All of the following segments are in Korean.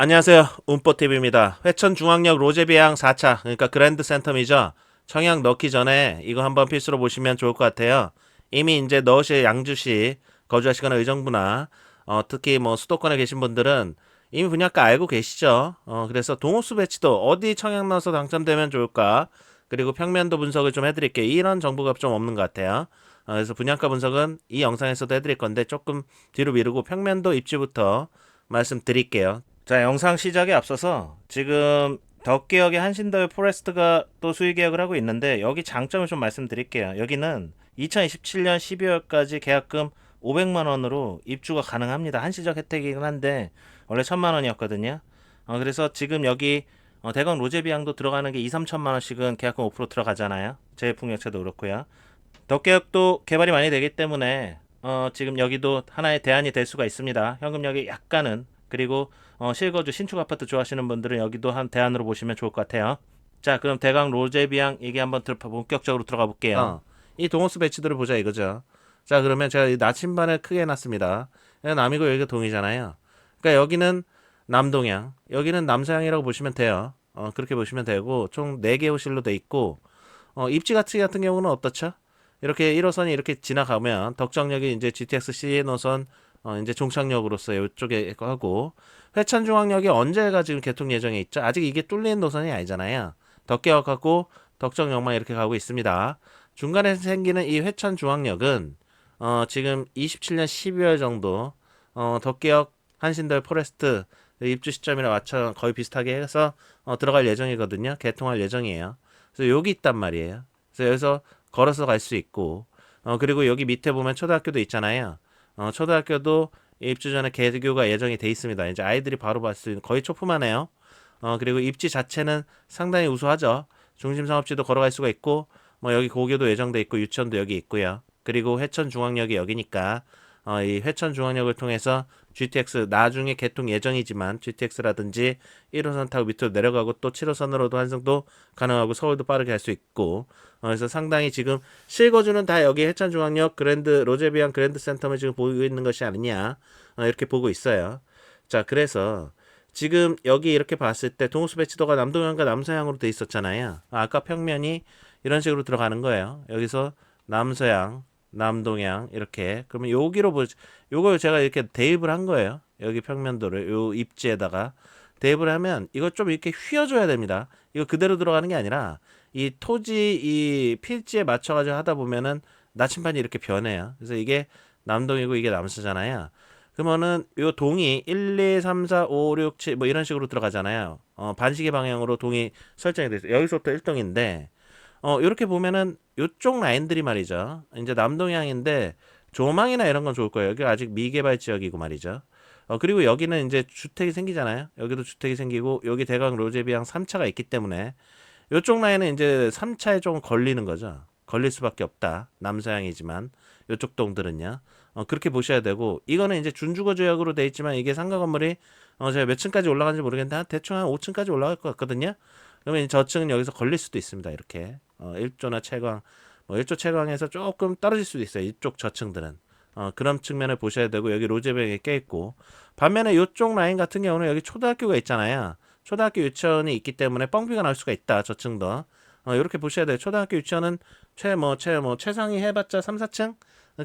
안녕하세요. 운뽀TV입니다. 회천중앙역 로제비앙 4차, 그러니까 그랜드 센텀이죠. 청약 넣기 전에 이거 한번 필수로 보시면 좋을 것 같아요. 이미 이제 너시 양주시 거주하시거나 의정부나 어, 특히 뭐 수도권에 계신 분들은 이미 분양가 알고 계시죠. 어, 그래서 동호수 배치도 어디 청약 넣어서 당첨되면 좋을까? 그리고 평면도 분석을 좀 해드릴게요. 이런 정보가 좀 없는 것 같아요. 어, 그래서 분양가 분석은 이 영상에서도 해드릴 건데 조금 뒤로 미루고 평면도 입지부터 말씀드릴게요. 자, 영상 시작에 앞서서 지금 덕계역의 한신더의 포레스트가 또 수의 계약을 하고 있는데 여기 장점을 좀 말씀드릴게요. 여기는 2027년 12월까지 계약금 500만 원으로 입주가 가능합니다. 한시적 혜택이긴 한데 원래 1000만 원이었거든요. 어, 그래서 지금 여기 어, 대강 로제비앙도 들어가는 게 2, 3천만 원씩은 계약금 5% 들어가잖아요. 제풍역차도 그렇고요. 덕계역도 개발이 많이 되기 때문에 어, 지금 여기도 하나의 대안이 될 수가 있습니다. 현금력이 약간은 그리고 어, 실거주 신축 아파트 좋아하시는 분들은 여기도 한 대안으로 보시면 좋을 것 같아요. 자, 그럼 대강 로제비앙 얘기 한번 들, 본격적으로 들어가 볼게요. 어, 이 동호수 배치들을 보자 이거죠. 자, 그러면 제가 이 나침반을 크게 해놨습니다. 여기가 남이고 여기가 동이잖아요. 그러니까 여기는 남동향, 여기는 남서향이라고 보시면 돼요. 어, 그렇게 보시면 되고 총 4개 호실로 돼 있고 어, 입지 가치 같은 경우는 어떻죠? 이렇게 1호선이 이렇게 지나가면 덕정역이 이제 GTX C 노선 어, 이제 종착역으로서 이쪽에 하고 회천중앙역이 언제가 지금 개통 예정에 있죠? 아직 이게 뚫린 노선이 아니잖아요. 덕계역하고 덕정역만 이렇게 가고 있습니다. 중간에 생기는 이 회천중앙역은 어, 지금 27년 12월 정도 어, 덕계역 한신덜 포레스트 입주 시점이랑 맞춰 거의 비슷하게 해서 어, 들어갈 예정이거든요. 개통할 예정이에요. 그래서 여기 있단 말이에요. 그래서 여기서 걸어서 갈 수 있고 어, 그리고 여기 밑에 보면 초등학교도 있잖아요. 어, 초등학교도 입주 전에 개교가 예정이 돼 있습니다. 이제 아이들이 바로 봤을 수 거의 초품하네요. 어, 그리고 입지 자체는 상당히 우수하죠. 중심 상업지도 걸어갈 수가 있고 뭐 여기 고교도 예정돼 있고 유치원도 여기 있고요. 그리고 회천 중앙역이 여기니까 어, 이 회천 중앙역을 통해서 GTX 나중에 개통 예정이지만 GTX라든지 1호선 타고 밑으로 내려가고 또 7호선으로도 환승도 가능하고 서울도 빠르게 할 수 있고 어, 그래서 상당히 지금 실거주는 다 여기 해천 중앙역 그랜드 로제비앙 그랜드 센텀을 지금 보고 있는 것이 아니냐 어, 이렇게 보고 있어요. 자 그래서 지금 여기 이렇게 봤을 때 동호수 배치도가 남동향과 남서향으로 돼 있었잖아요. 아까 평면이 이런 식으로 들어가는 거예요. 여기서 남서향 남동향 이렇게 그러면 여기로 보 요걸 제가 이렇게 대입을 한 거예요. 여기 평면도를 요 입지에다가 대입을 하면 이거 좀 이렇게 휘어줘야 됩니다. 이거 그대로 들어가는 게 아니라 이 토지 이 필지에 맞춰가지고 하다 보면은 나침반이 이렇게 변해요. 그래서 이게 남동이고 이게 남서잖아요. 그러면은 요 동이 1, 2, 3, 4, 5, 6, 7 뭐 이런 식으로 들어가잖아요. 어, 반시계 방향으로 동이 설정이 돼 있어요. 여기서부터 1동인데 어, 이렇게 보면은 요쪽 라인들이 말이죠. 이제 남동향인데 조망이나 이런 건 좋을 거예요. 여기 아직 미개발 지역이고 말이죠. 어, 그리고 여기는 이제 주택이 생기잖아요. 여기도 주택이 생기고 여기 대강 로제비앙 3차가 있기 때문에 요쪽 라인은 이제 3차에 좀 걸리는 거죠. 걸릴 수밖에 없다. 남서향이지만 요쪽 동들은요. 어, 그렇게 보셔야 되고 이거는 이제 준주거 지역으로 돼 있지만 이게 상가 건물이 어, 제가 몇 층까지 올라가는지 모르겠는데 한 대충 한 5층까지 올라갈 것 같거든요. 그러면 저층은 여기서 걸릴 수도 있습니다. 이렇게 어, 1조나 채광 뭐 1조 채광에서 조금 떨어질 수도 있어요. 이쪽 저층들은 어, 그런 측면을 보셔야 되고 여기 로제백에 껴 있고 반면에 이쪽 라인 같은 경우는 여기 초등학교가 있잖아요. 초등학교 유치원이 있기 때문에 뻥비가 나올 수가 있다. 저층도 어, 이렇게 보셔야 돼요. 초등학교 유치원은 최 뭐 최 뭐 최상위 해봤자 3, 4층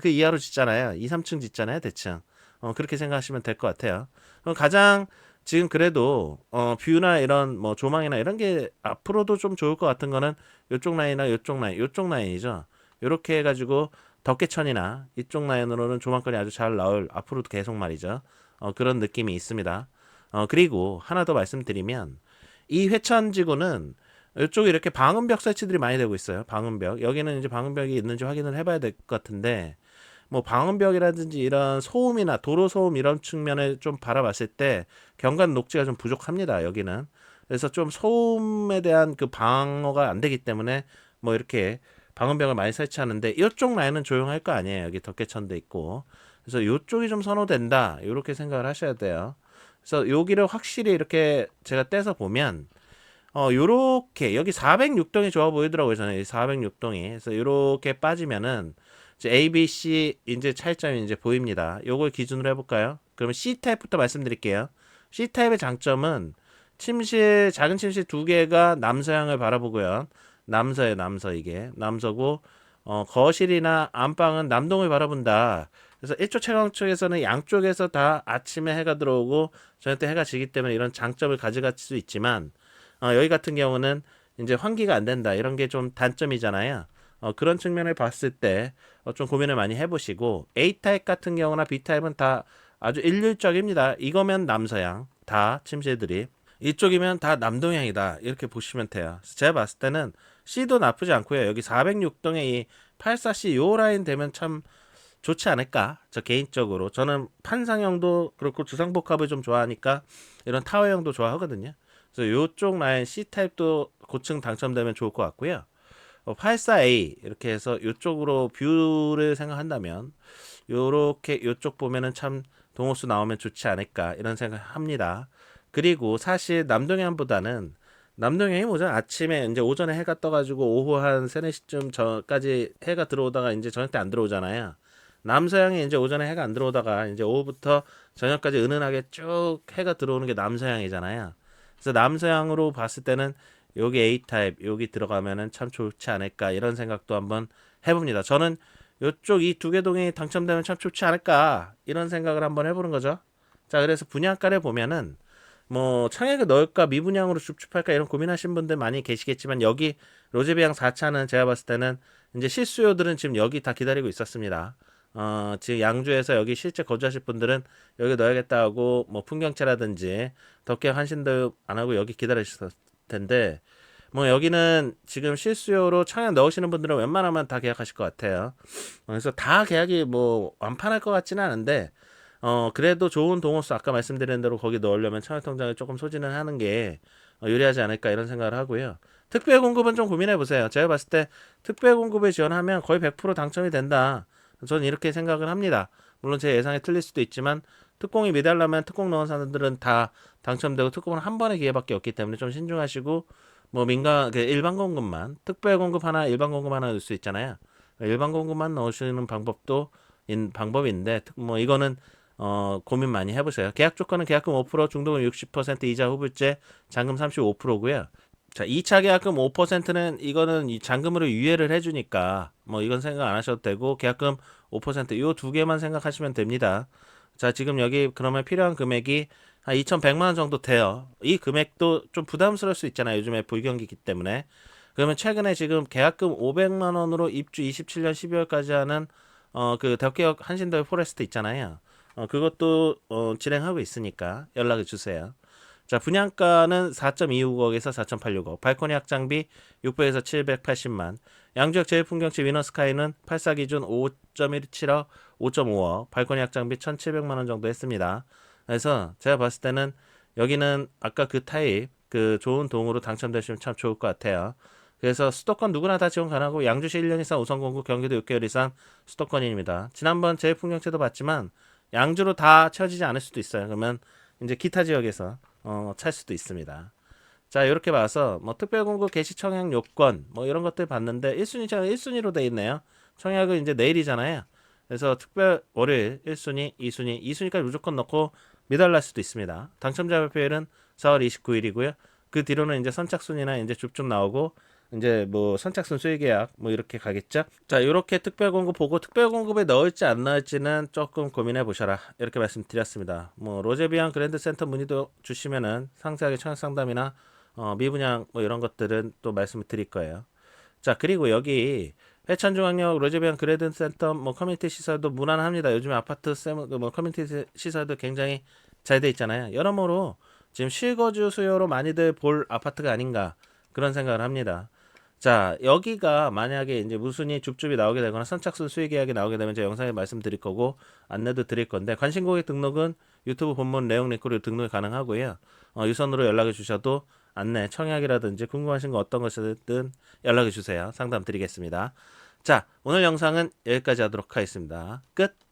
그 이하로 짓잖아요. 2, 3층 짓잖아요. 대충 어, 그렇게 생각하시면 될 것 같아요. 어, 가장 지금 그래도 어 뷰나 이런 뭐 조망이나 이런 게 앞으로도 좀 좋을 것 같은 거는 요쪽 라인이나 요쪽 라인, 요쪽 라인이죠. 요렇게 해가지고 덕계천이나 이쪽 라인으로는 조망권이 아주 잘 나올 앞으로도 계속 말이죠. 어 그런 느낌이 있습니다. 어 그리고 하나 더 말씀드리면 이 회천 지구는 이쪽에 이렇게 방음벽 설치들이 많이 되고 있어요. 방음벽 여기는 이제 방음벽이 있는지 확인을 해봐야 될 것 같은데 뭐 방음벽이라든지 이런 소음이나 도로 소음 이런 측면을 좀 바라봤을 때 경관 녹지가 좀 부족합니다. 여기는 그래서 좀 소음에 대한 그 방어가 안 되기 때문에 뭐 이렇게 방음벽을 많이 설치하는데 이쪽 라인은 조용할 거 아니에요. 여기 덕계천도 있고 그래서 이쪽이 좀 선호된다 이렇게 생각을 하셔야 돼요. 그래서 여기를 확실히 이렇게 제가 떼서 보면 어 요렇게 여기 406동이 좋아 보이더라고요 저는 406동이 그래서 요렇게 빠지면은 A, B, C 이제 차이점이 이제 보입니다. 요걸 기준으로 해볼까요? 그러면 C 타입부터 말씀드릴게요. C 타입의 장점은 침실 작은 침실 두 개가 남서향을 바라보고요. 남서에 남서 이게 남서고 어, 거실이나 안방은 남동을 바라본다. 그래서 1조 채광 쪽에서는 양쪽에서 다 아침에 해가 들어오고 저녁 때 해가 지기 때문에 이런 장점을 가져갈 수 있지만 어, 여기 같은 경우는 이제 환기가 안 된다 이런 게 좀 단점이잖아요. 어, 그런 측면을 봤을 때 어, 좀 고민을 많이 해보시고 A 타입 같은 경우나 B 타입은 다 아주 일률적입니다. 이거면 남서양 다 침실들이 이쪽이면 다 남동향이다 이렇게 보시면 돼요. 제가 봤을 때는 C도 나쁘지 않고요. 여기 406동에 이 84C 요 라인 되면 참 좋지 않을까? 저 개인적으로 저는 판상형도 그렇고 주상복합을 좀 좋아하니까 이런 타워형도 좋아하거든요. 그래서 요쪽 라인 C 타입도 고층 당첨되면 좋을 것 같고요. 어, 84A 이렇게 해서 요쪽으로 뷰를 생각한다면 요렇게 요쪽 보면은 참 동호수 나오면 좋지 않을까 이런 생각합니다. 그리고 사실 남동향보다는 남동향이 뭐죠? 아침에 이제 오전에 해가 떠가지고 오후 한 3, 4시쯤 전까지 해가 들어오다가 이제 저녁 때 안 들어오잖아요. 남서향이 이제 오전에 해가 안 들어오다가 이제 오후부터 저녁까지 은은하게 쭉 해가 들어오는 게 남서향이잖아요. 그래서 남서향으로 봤을 때는 여기 A 타입 여기 들어가면은 참 좋지 않을까 이런 생각도 한번 해봅니다. 저는 이쪽 이 두 개 동이 당첨되면 참 좋지 않을까 이런 생각을 한번 해보는 거죠. 자 그래서 분양가를 보면은 뭐 청약을 넣을까 미분양으로 줍줍할까 이런 고민하신 분들 많이 계시겠지만 여기 로제비앙 4차는 제가 봤을 때는 이제 실수요들은 지금 여기 다 기다리고 있었습니다. 어, 지금 양주에서 여기 실제 거주하실 분들은 여기 넣어야겠다 하고 뭐 풍경채라든지 덕계 환신도 안 하고 여기 기다리셨을 텐데 뭐 여기는 지금 실수요로 청약 넣으시는 분들은 웬만하면 다 계약하실 것 같아요. 어, 그래서 다 계약이 뭐 완판할 것 같지는 않은데 어 그래도 좋은 동호수 아까 말씀드린 대로 거기 넣으려면 청약 통장에 조금 소진을 하는 게 어, 유리하지 않을까 이런 생각을 하고요. 특별 공급은 좀 고민해 보세요. 제가 봤을 때 특별 공급에 지원하면 거의 100% 당첨이 된다. 저는 이렇게 생각을 합니다. 물론 제 예상이 틀릴 수도 있지만 특공이 매달라면 특공 넣은 사람들은 다 당첨되고 특공은 한 번의 기회밖에 없기 때문에 좀 신중하시고 뭐 민간 그 일반 공급만 특별 공급 하나 일반 공급 하나 넣을 수 있잖아요. 일반 공급만 넣으시는 방법도 인 방법인데 특- 뭐 이거는 어 고민 많이 해보세요. 계약 조건은 계약금 5% 중도금 60% 이자 후불제 잔금 35%고요. 자, 2차 계약금 5%는 이거는 이 잔금으로 유예를 해주니까 뭐 이건 생각 안 하셔도 되고 계약금 5%요 두 개만 생각하시면 됩니다. 자, 지금 여기 그러면 필요한 금액이 한 2,100만 원 정도 돼요. 이 금액도 좀 부담스러울 수 있잖아요. 요즘에 불경기이기 때문에. 그러면 최근에 지금 계약금 500만 원으로 입주 27년 12월까지 하는 어 그 대학교역 한신더 포레스트 있잖아요. 어 그것도 어 진행하고 있으니까 연락을 주세요. 자, 분양가는 4.26억에서 4.86억, 발코니 확장비 600에서 780만, 양주역 제일풍경치 위너스카이는 84 기준 5.17억, 5.5억, 발코니 확장비 1,700만 원 정도 했습니다. 그래서 제가 봤을 때는 여기는 아까 그 타입 그 좋은 동으로 당첨되시면 참 좋을 것 같아요. 그래서 수도권 누구나 다 지원 가능하고 양주시 1년 이상 우선 공급 경기도 6개월 이상 수도권인입니다. 지난번 제일풍경채도 봤지만 양주로 다 채워지지 않을 수도 있어요. 그러면 이제 기타 지역에서 어, 찰 수도 있습니다. 자, 이렇게 봐서 뭐 특별공급 개시 청약 요건 뭐 이런 것들 봤는데 1순위 제가 1순위로 돼 있네요. 청약은 이제 내일이잖아요. 그래서 특별 월요일 1순위, 2순위, 2순위까지 무조건 넣고 미달날 수도 있습니다. 당첨자 발표일은 4월 29일이고요. 그 뒤로는 이제 선착순이나 이제 줍줍 나오고 이제 뭐 선착순 수의 계약 뭐 이렇게 가겠죠. 자, 이렇게 특별 공급 보고 특별 공급에 넣을지 안 넣을지는 조금 고민해 보셔라. 이렇게 말씀드렸습니다. 뭐 로제비앙 그랜드 센터 문의도 주시면은 상세하게 청약 상담이나 어, 미분양 뭐 이런 것들은 또 말씀을 드릴 거예요. 자, 그리고 여기 회천중앙역 로제비앙 그랜드 센터 뭐 커뮤니티 시설도 무난합니다. 요즘에 아파트 세무 그뭐 커뮤니티 시설도 굉장히 잘 돼 있잖아요. 여러모로 지금 실거주 수요로 많이들 볼 아파트가 아닌가 그런 생각을 합니다. 자, 여기가 만약에 이제 무순위 줍줍이 나오게 되거나 선착순 수익 계약이 나오게 되면 제가 영상에 말씀드릴 거고 안내도 드릴 건데 관심 고객 등록은 유튜브 본문 내용 링크로 등록이 가능하고요. 어, 유선으로 연락을 주셔도 안내, 청약이라든지 궁금하신 거 어떤 것이든 연락을 주세요. 상담 드리겠습니다. 자, 오늘 영상은 여기까지 하도록 하겠습니다. 끝.